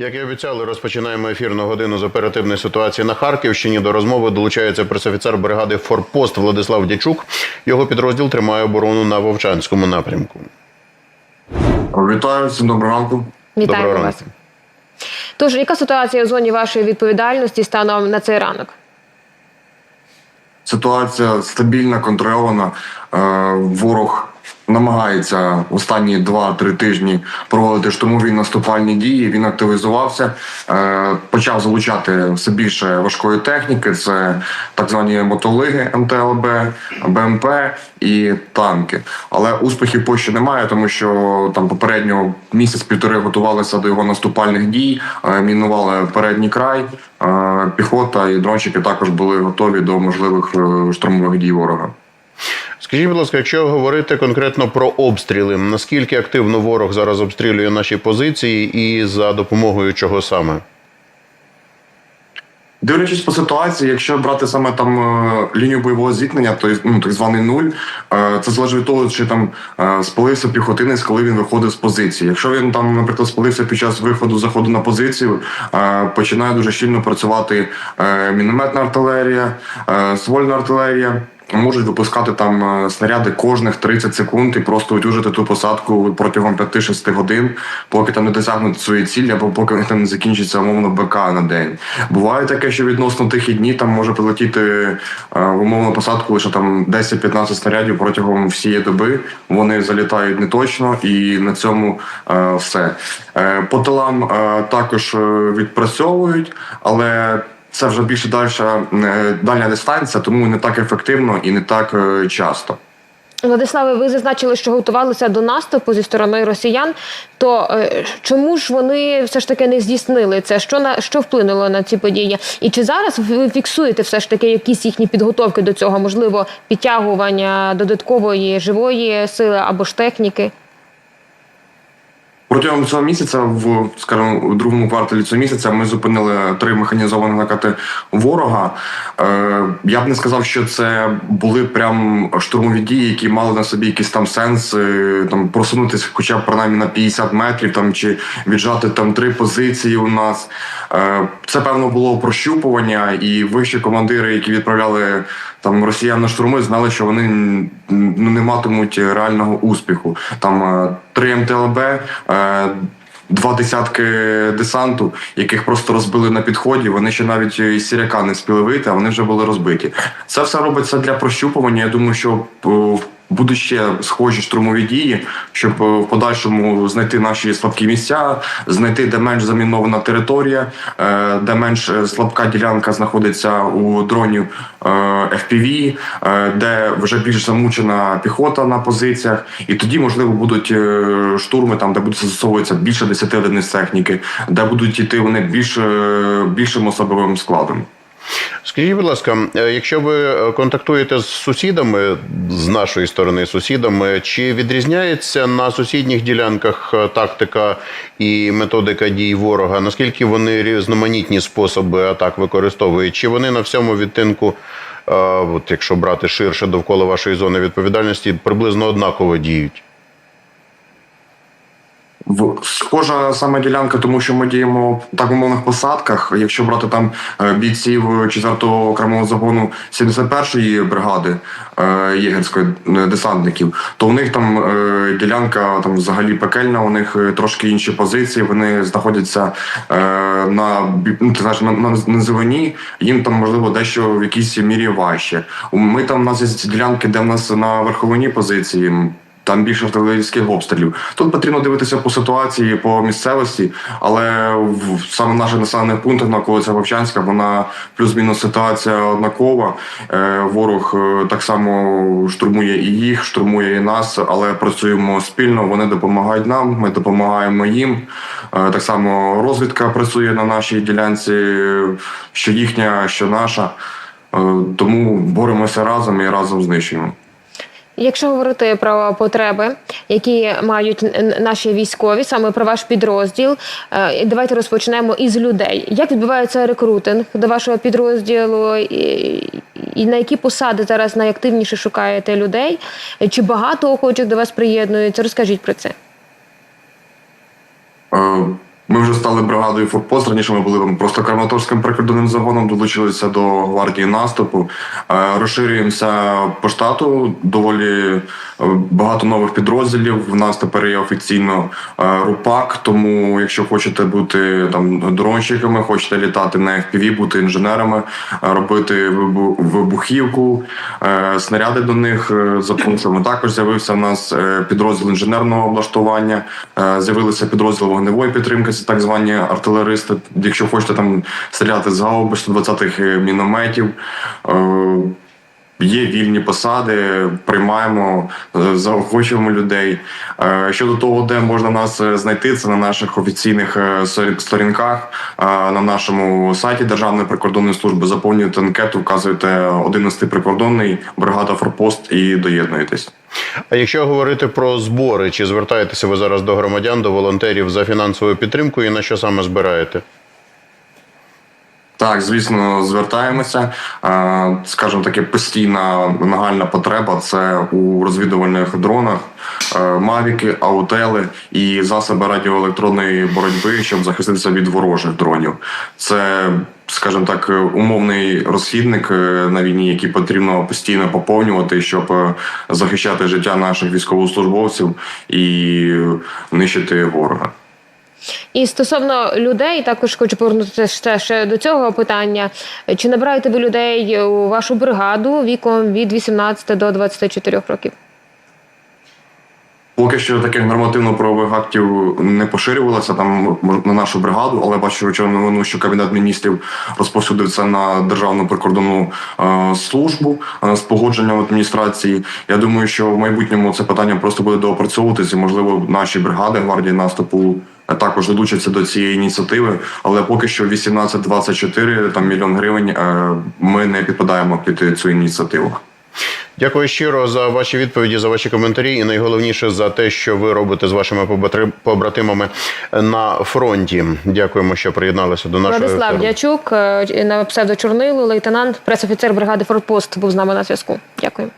Як і обіцяли, розпочинаємо ефірну годину з оперативної ситуації на Харківщині. До розмови долучається пресофіцер бригади Форпост Владислав Дячук. Його підрозділ тримає оборону на Вовчанському напрямку. Вітаю всім доброго ранку. Доброго Вітаю ранку. вас. Тож, яка ситуація у зоні вашої відповідальності станом на цей ранок? Ситуація стабільна, контрольована. Е, Ворог намагається останні 2-3 тижні проводити штурмові наступальні дії. Він активізувався, е, почав залучати все більше важкої техніки. Це так звані мотолиги МТЛБ, БМП і танки. Але успіхів поки немає, тому що там попередньо місяць-півтори готувалися до його наступальних дій, е, мінували передній край. Е, Піхота і дрончики також були готові до можливих штурмових дій ворога. Скажіть, будь ласка, якщо говорити конкретно про обстріли, наскільки активно ворог зараз обстрілює наші позиції і за допомогою чого саме? Дивлячись по ситуації, якщо брати саме там е, лінію бойового зіткнення, то ну, так званий нуль, е, це залежить від того, чи там е, спалився піхотинець, коли він виходить з позиції. Якщо він там, наприклад, спалився під час виходу заходу на позицію, починає дуже щільно працювати мінометна артилерія, ствольна артилерія. Можуть випускати там е, снаряди кожних 30 секунд і просто утюжити ту посадку протягом 5-6 годин, поки там не досягнуть свої цілі, або поки там не закінчиться умовно БК на день. Буває таке, що відносно тихі дні там може прилетіти е, в умовну посадку лише там 10-15 снарядів протягом всієї доби. Вони залітають неточно, і на цьому е, все. По тилам також відпрацьовують, але. Це вже більше дальша е, дальня дистанція, тому не так ефективно і не так е, часто. Владиславе, ви зазначили, що готувалися до наступу зі сторони росіян. То е, чому ж вони все ж таки не здійснили це? Що на що вплинуло на ці події? І чи зараз ви фіксуєте все ж таки якісь їхні підготовки до цього? Можливо, підтягування додаткової живої сили або ж техніки? Протягом цього місяця, в скажімо, у другому кварталі цього місяця, ми зупинили три механізовані накати ворога. Е, я б не сказав, що це були прям штурмові дії, які мали на собі якийсь там сенс, е, там просунутися, хоча б принаймні на 50 метрів, там чи віджати там три позиції. У нас Е, це певно було прощупування, і вищі командири, які відправляли там росіян на штурми, знали, що вони ну, не матимуть реального успіху. Там три МТЛБ. е, Два десятки десанту, яких просто розбили на підході. Вони ще навіть із сіряка не спіли вийти, а вони вже були розбиті. Це все робиться для прощупування. Я думаю, що е, будуть ще схожі штурмові дії, щоб е, в подальшому знайти наші слабкі місця, знайти де менш замінована територія, е, де менш е, слабка ділянка знаходиться у дронів FPV, де вже більш замучена піхота на позиціях, і тоді можливо будуть штурми там, де будуть застосовуватися більше 10 одиниць техніки, де будуть йти вони більш більшим особовим складом. Скажіть, будь ласка, е, якщо ви е, контактуєте з сусідами з нашої сторони, сусідами, чи відрізняється на сусідніх ділянках е, тактика і методика дій ворога? Наскільки вони різноманітні способи атак використовують? Чи вони на всьому відтинку, от якщо брати ширше довкола вашої зони відповідальності, приблизно однаково діють? Схожа саме ділянка, тому що ми діємо в так умовних посадках. Якщо брати там е, бійців 4-го окремого загону 71-ї бригади е, єгерської е, десантників, то у них там е, ділянка там взагалі пекельна. У них е, трошки інші позиції. Вони знаходяться е, на ну, ти знаєш на, на низовині. Їм там можливо дещо в якійсь мірі важче. Ми там у нас є ділянки, де в нас на верховині позиції. Там більше артилерійських обстрілів. Тут потрібно дивитися по ситуації, по місцевості, але в саме наших населених пунктах навколо ця Вовчанська, вона плюс-мінус ситуація однакова. Е, ворог е, так само штурмує і їх, штурмує і нас, але працюємо спільно. Вони допомагають нам, ми допомагаємо їм. Е, так само розвідка працює на нашій ділянці, що їхня, що наша. Тому боремося разом і разом знищуємо. Якщо говорити про потреби, які мають наші військові, саме про ваш підрозділ, е, давайте розпочнемо із людей. Як відбувається рекрутинг до вашого підрозділу, і, на які посади зараз найактивніше шукаєте людей? Чи багато охочих до вас приєднуються? Розкажіть про це. Е, Ми вже стали бригадою Форпост. Раніше ми були просто Краматорським прикордонним загоном, долучилися до гвардії наступу. Е, Розширюємося по штату. Доволі е, багато нових підрозділів. В нас тепер є офіційно е, РУПАК. Тому, якщо хочете бути там дронщиками, хочете літати на FPV, бути інженерами, робити вибу- вибухівку, снаряди до них запустимо. Також з'явився в нас підрозділ інженерного облаштування, з'явилися підрозділ вогневої підтримки, так звані артилеристи. Якщо хочете там стріляти з гаубиць 120-х мінометів. е, Є вільні посади, приймаємо, е, заохочуємо людей. Е, Щодо того, де можна нас е, знайти, це на наших офіційних сторінках, на нашому сайті Державної прикордонної служби. Заповнюєте анкету, вказуєте 11 прикордонний, бригада Форпост і доєднуєтесь. А якщо говорити про збори, чи звертаєтеся ви зараз до громадян, до волонтерів за фінансовою підтримкою і на що саме збираєте? Так, звісно, звертаємося. Е, Скажімо таке, постійна нагальна потреба це у розвідувальних дронах, е, мавіки, аутели і засоби радіоелектронної боротьби, щоб захиститися від ворожих дронів. Це, скажімо так, умовний розхідник е, на війні, який потрібно постійно поповнювати, щоб захищати життя наших військовослужбовців і нищити ворога. І стосовно людей, також хочу повернутися ще, до цього питання. Чи набираєте ви людей у вашу бригаду віком від 18 до 24 років? Поки що таких нормативно-правових актів не поширювалося там на нашу бригаду, але бачу вчора новину, що кабінет міністрів розповсюдив це на державну прикордонну е, службу е, з погодженням адміністрації. Я думаю, що в майбутньому це питання просто буде доопрацьовуватися. Можливо, наші бригади гвардії наступу. Також долучаться до цієї ініціативи, але поки що 18-24 там мільйон гривень. е, Ми не підпадаємо під цю ініціативу. Дякую щиро за ваші відповіді, за ваші коментарі, і найголовніше за те, що ви робите з вашими побратимами на фронті. Дякуємо, що приєдналися до нашого Владислав ефіру. Дячук е, на псевдо Чорнило, лейтенант, пресофіцер бригади Форпост був з нами на зв'язку. Дякую.